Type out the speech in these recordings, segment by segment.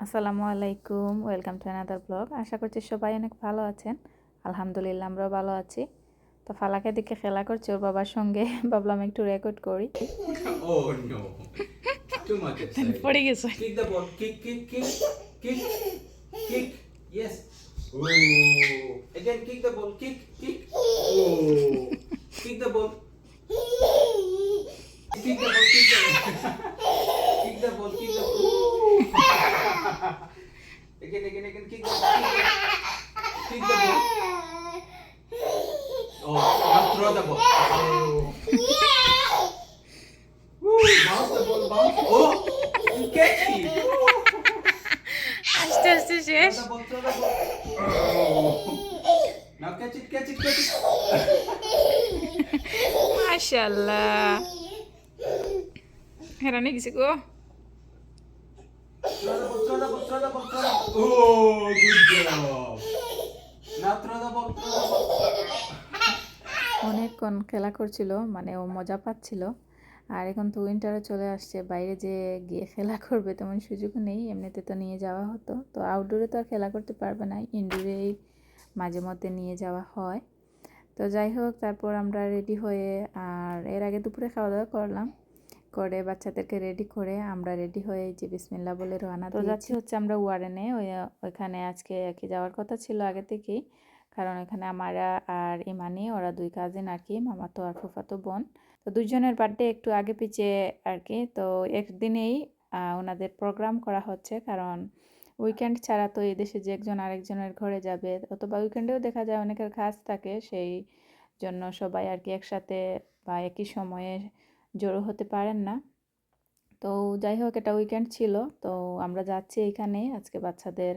আসসালামু আলাইকুম welcome to another blog আশা করছি সবাই অনেক ভালো আছেন। আলহামদুলিল্লাহ আমরাও ভালো আছি। তো ফালাকে দিকে খেলা করছি ওর বাবার সঙ্গে। ভাবলাম একটু রেকর্ড করি। পড়ে গেছে। Oh. Oh. Woo, bounce the ball, bounce. Oh, you catch it. আস্তে আস্তে শেষ. Oh. মাশাল্লাহ হেরানি গেছে গো Oh, good. অনেকক্ষণ খেলা করছিল মানে ও মজা পাচ্ছিল। আর এখন তো উইন্টারে চলে আসছে বাইরে যে গিয়ে খেলা করবে তেমন সুযোগ নেই এমনিতে তো নিয়ে যাওয়া হতো। তো আউটডোরে তো আর খেলা করতে পারবে না ইনডোরেই মাঝে মধ্যে নিয়ে যাওয়া হয়। তো যাই হোক তারপর আমরা রেডি হয়ে আর এর আগে দুপুরে খাওয়া দাওয়া করলাম। করে বাচ্চাদেরকে রেডি করে আমরা রেডি হয়ে যে বিসমিল্লা বলে রওনা তো যাচ্ছি হচ্ছে আমরা ওয়ারেনে ওই ওইখানে আজকে কি যাওয়ার কথা ছিল আগে থেকেই। কারণ এখানে আমারা আর ইমানি ওরা দুই কাজিন আর কি মামাতো আর ফুফাতো বোন। তো দুজনের বার্থডে একটু আগে পিছিয়ে আর কি তো একদিনেই ওনাদের প্রোগ্রাম করা হচ্ছে। কারণ উইকেন্ড ছাড়া তো এই দেশে যে একজন আরেকজনের ঘরে যাবে অথবা উইকেন্ডেও দেখা যায় অনেকের কাজ থাকে। সেই জন্য সবাই আর কি একসাথে বা একই সময়ে জড়ো হতে পারেন না। তো যাই হোক এটা উইকেন্ড ছিল। তো আমরা যাচ্ছি এখানে। আজকে বাচ্চাদের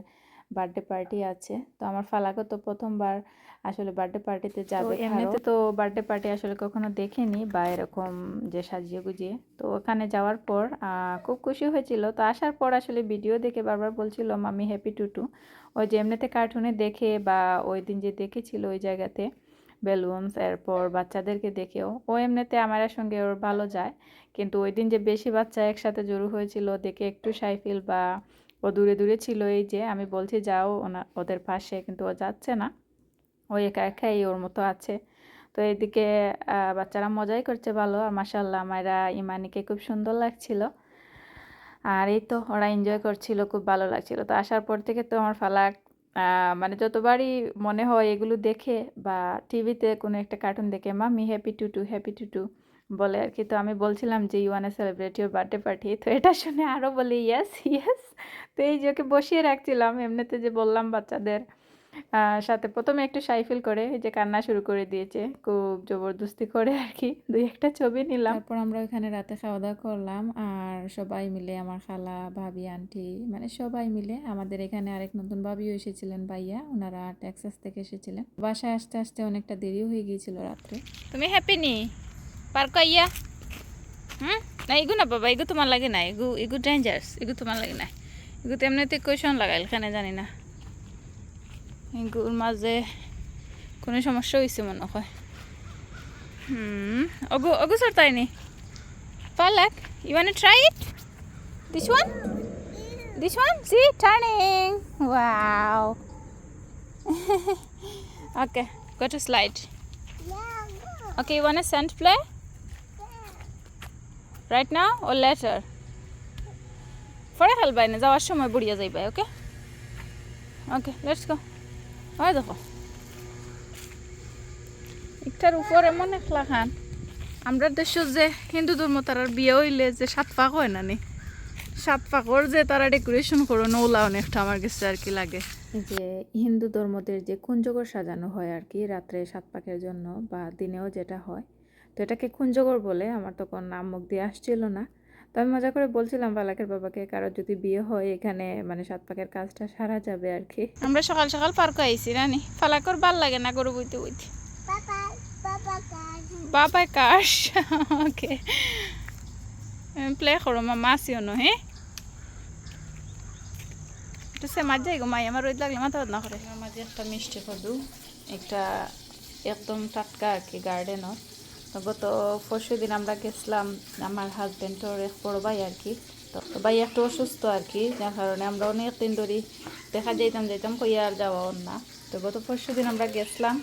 বার্থডে পার্টি আছে। তো আমার ফালাকে তো প্রথমবার আসলে বার্থডে পার্টিতে যাবে এমনিতে তো বার্থডে পার্টি আসলে কখনো দেখিনি বা এরকম যে সাজিয়ে গুজিয়ে। তো ওখানে যাওয়ার পর খুব খুশি হয়েছিল। তো আসার পর আসলে ভিডিও দেখে বারবার বলছিল মামি হ্যাপি টুটু। ওই যে এমনিতে কার্টুনে দেখে বা ওই দিন যে দেখেছিল ওই জায়গাতে বেলুনস এরপর বাচ্চাদেরকে দেখেও। ও এমনিতে আমার সঙ্গে ওর ভালো যায় কিন্তু ওই দিন যে বেশি বাচ্চা একসাথে জড়ো হয়েছিল দেখে একটু সাইফিল বা ও দূরে দূরে ছিল এই যে আমি বলছি যাও ওনা ওদের পাশে। কিন্তু ও যাচ্ছে না। ও একা একাই ওর মতো আছে। তো এইদিকে আহ, বাচ্চারা মজাই করছে ভালো। আর মাসাল্লাহ আমারা ইমানিকে খুব সুন্দর লাগছিল। আর এই তো ওরা এনজয় করছিল খুব ভালো লাগছিল। তো আসার পর থেকে তো আমার ফালাক মানে যতবারই মনে হয় এগুলো দেখে বা টিভিতে কোনো একটা কার্টুন দেখে মামি happy to to happy to to বলে আর কি তো আমি বলছিলাম যে you want celebrate your birthday party তো এটা শুনে আরও বলি ইয়েস ইয়েস তো এই যে ওকে বসিয়ে রাখছিলাম, এমনিতে যে বললাম বাচ্চাদের। সাথে প্রথমে একটু সাই ফিল করে যে কান্না শুরু করে দিয়েছে খুব জবরদস্তি করে আর কি। দুই একটা ছবি নিলাম। তারপর আমরা ওখানে রাতে খাওয়া দাওয়া করলাম আর সবাই মিলে আমার খালা ভাবি আন্টি মানে সবাই মিলে আমাদের এখানে আরেক নতুন ভাবিও এসেছিলেন ভাইয়া ওনারা টেক্সাস থেকে এসেছিলেন। বাসায় আসতে আসতে অনেকটা দেরিও হয়ে গিয়েছিল রাত্রে। তুমি হ্যাপি নি? Park yeah hmm? না এগু না বাবা এগু তোমার লাগে না এগু এগু ডেঞ্জারাস এগু তোমার লাগে না। এগু তো এমনিতে কোয়েশন লাগাইল এখানে জানি না। এগুর মাঝে কোনো সমস্যা হয়েছে মনে হয়। হুম অগু অগু স্যার তাই নি? Palak you want try it this one this one see turning wow okay go to slide Okay, you want to sand play? Right now or later? পরে খেলবাই না যাওয়ার সময় বুড়িয়া যাইবাই ওকে ওকে লেটস গো হয় দেখো। একটার উপর একলা খান আমরা দেশ যে হিন্দু ধর্ম তারার বিয়ে হইলে যে সাত পাক হয় না নি? সাত পাকর যে তারা ডেকোরেশন করো নৌলা অনেকটা আমার কাছে আর কি লাগে। যে হিন্দু ধর্মদের যে কুঞ্জগর সাজানো হয় আর কি রাত্রে সাত পাকের জন্য বা দিনেও যেটা হয় তো এটাকে কুঞ্জগর বলে আমার তখন নাম মুখ দিয়ে আসছিল না। তো আমি মজা করে বলছিলাম বালাকের বাবাকে কারও যদি বিয়ে হয় এখানে মানে সাত পাকের কাজটা সারা যাবে আর কি আমরা সকাল সকাল পার্ক আইছি রানি। ফালাকর ভালো লাগে না গরু বইতে বইতে। বাবা কাশ ওকে। প্লে করো মামা আসিও ন হ্যাঁ একটু সে মাঝে গো মাই আমার রোদ লাগলে মাথা না করে। মাঝে একটা মিষ্টি কদু একটা একদম টাটকা আর কি গার্ডেনত তো গত পরশু দিন আমরা গেছিলাম আমার হাজব্যান্ডর এক বড় ভাই আর কি। তো ভাই একটু অসুস্থ আর কি, যার কারণে আমরা অনেক দিন ধরে দেখা যাইতাম যাইতাম কইয়া আর যাওয়া না। তো গত পরশু দিন আমরা গেছিলাম।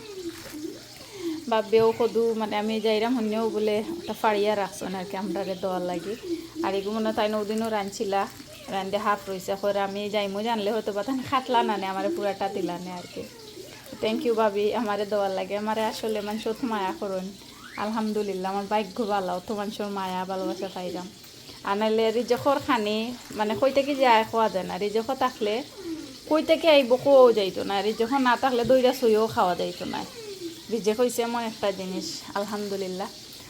ভাববেও কদু মানে আমি যাইরাম হন্যও বলে একটা ফাড়িয়া রাখছেন আর কি আমরা দেওয়ার লাগি। আর এগুলো মনে তাই নদিনও রাঁধছিলা রান্ধে হাফ রয়েছে করে আমি যাইমো, জানলে হয়তো বা তাই খাটলা না নে আমার পুরাটা দিলা নে আর কি। থ্যাংক ইউ ভাবি, আমারে দেওয়ার লাগে, আমারে আসলে মানে অত মায়া করুন। আলহামদুলিল্লাহ, আমার ভাগ্য ভালো অত মানুষের মায়া, ভালোবাসা আর নাহলে রিজখর খানি মানে কই থেকে যায় খাওয়া যায় না রিজখ থাকলে কই থেকে আইব কোও যাইতো না রিজখ না থাকলে দইরা সইও খাওয়া যাইতো না। রিজেক হয়েছে এমন একটা জিনিস আলহামদুলিল্লাহ।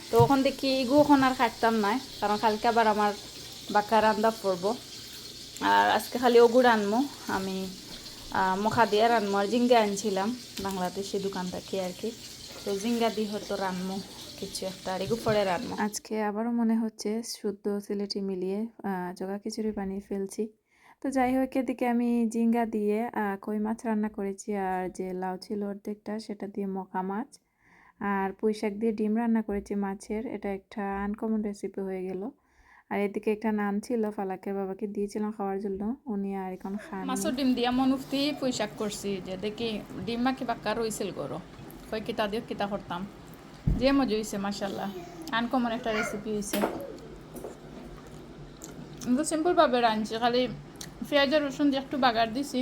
তো ওখান থেকে ইগু ওখান আর খাটতাম না কারণ কালকে আবার আমার বাক্কা রান্দা পড়ব আর আজকে খালি ওগুড় আনমো আমি মখা দিয়ে রানমো আর জিঙ্গা আনছিলাম, বাংলাদেশি দোকান থেকে আর কি। তো জিঙ্গা দিয়ে হয়তো রানমো কিছু একটা আর পরে রানমো আজকে আবারও মনে হচ্ছে শুদ্ধ সিলেটি মিলিয়ে জগা খিচুড়ি বানিয়ে ফেলছি। তো যাই হোক এদিকে আমি জিঙ্গা দিয়ে কই মাছ রান্না করেছি আর যে লাউ ছিল অর্ধেকটা সেটা দিয়ে মকা মাছ। আর পুঁই শাক দিয়ে ডিম রান্না করেছি মাছের এটা একটা আনকমন রেসিপি হয়ে গেল। আর এদিকে একটা নান ছিল ফালাকের বাবাকে দিয়েছিলাম খাওয়ার জন্য উনি আর এখন খান মাছের ডিম দিয়া মনুফতি পুঁই শাক করছি যে দেখি ডিম মাখি বাক্কা রইছিল গরো। কই কিতা দিয়ে কিতা করতাম। যে মজা হয়েছে মাসাল্লাহ আনকমন একটা রেসিপি হয়েছে কিন্তু সিম্পলভাবে রাঁধছি খালি পেঁয়াজ আর রসুন দিয়ে একটু বাগার দিছি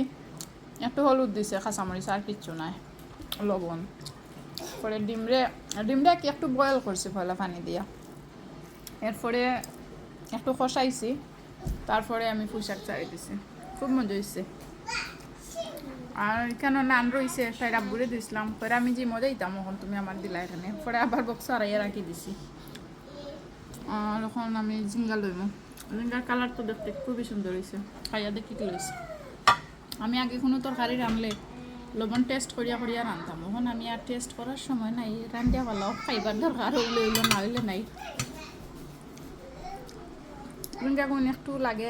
একটু হলুদ দিছে কাঁচামরিচ আর কিচ্ছু নাই লবণ পরে ডিমরে ডিমটা কি একটু বয়েল করছি পয়লা পানি দিয়া এরপরে একটু কষাইছি তারপরে আমি পুঁশাক চাড়ি দিছি খুব মজা হয়েছে আর কেন নান রয়েছে তাই রাব্বুরে দিছিলাম। পরে আমি যে মজা দিতাম এখন তুমি আমার দিলা এখানে। পরে আবার বক্স আড়াইয়া রাখি দিছি। এখন আমি জিঙ্গা লইব জিঙ্গার কালার তো দেখতে খুবই সুন্দর হয়েছে খাইয়া দেখি কি লইছে আমি আগে কোনো তরকারি রানলে লবণ টেস্ট করিয়া করিয়া রান্তাম এখন আমি আর টেস্ট করার সময় নাই। রান্ধিয়া ভালো খাইবার দরকার হইলে হইল, না হইলে নাই। জিঙ্গা কোন একটু লাগে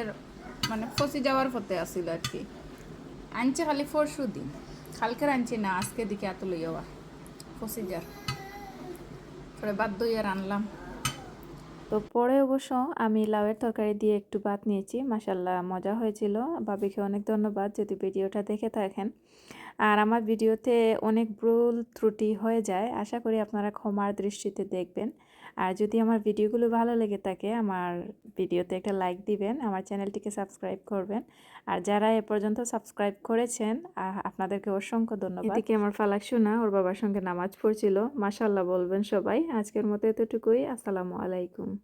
মানে ফসি যাওয়ার পথে আসছিল আর কি। আনছে খালি পরশু দিন। কালকে আনছি না আজকে দিকে এত লইয়া ফসি যার পরে বাদ দইয়া আনলাম। তো পরে অবশ্য আমি লাউয়ের তরকারি দিয়ে একটু ভাত নিয়েছি। মাসাল্লাহ মজা হয়েছিল। বাবিকে অনেক ধন্যবাদ, যদি ভিডিওটা দেখে থাকেন। আর আমার ভিডিওতে অনেক ভুল ত্রুটি হয়ে যায়। আশা করি আপনারা ক্ষমার দৃষ্টিতে দেখবেন। আর যদি আমার ভিডিওগুলো ভালো লেগে থাকে, আমার ভিডিওতে একটা লাইক দিবেন, আমার চ্যানেলটিকে সাবস্ক্রাইব করবেন। আর যারা এ পর্যন্ত সাবস্ক্রাইব করেছেন আপনাদেরকে অসংখ্য ধন্যবাদ। এদিকে আমার ফালাক শোনা ওর বাবার সঙ্গে নামাজ পড়ছিল। মাসাল্লাহ বলবেন সবাই। আজকের মতো এতটুকুই। আসসালামু আলাইকুম।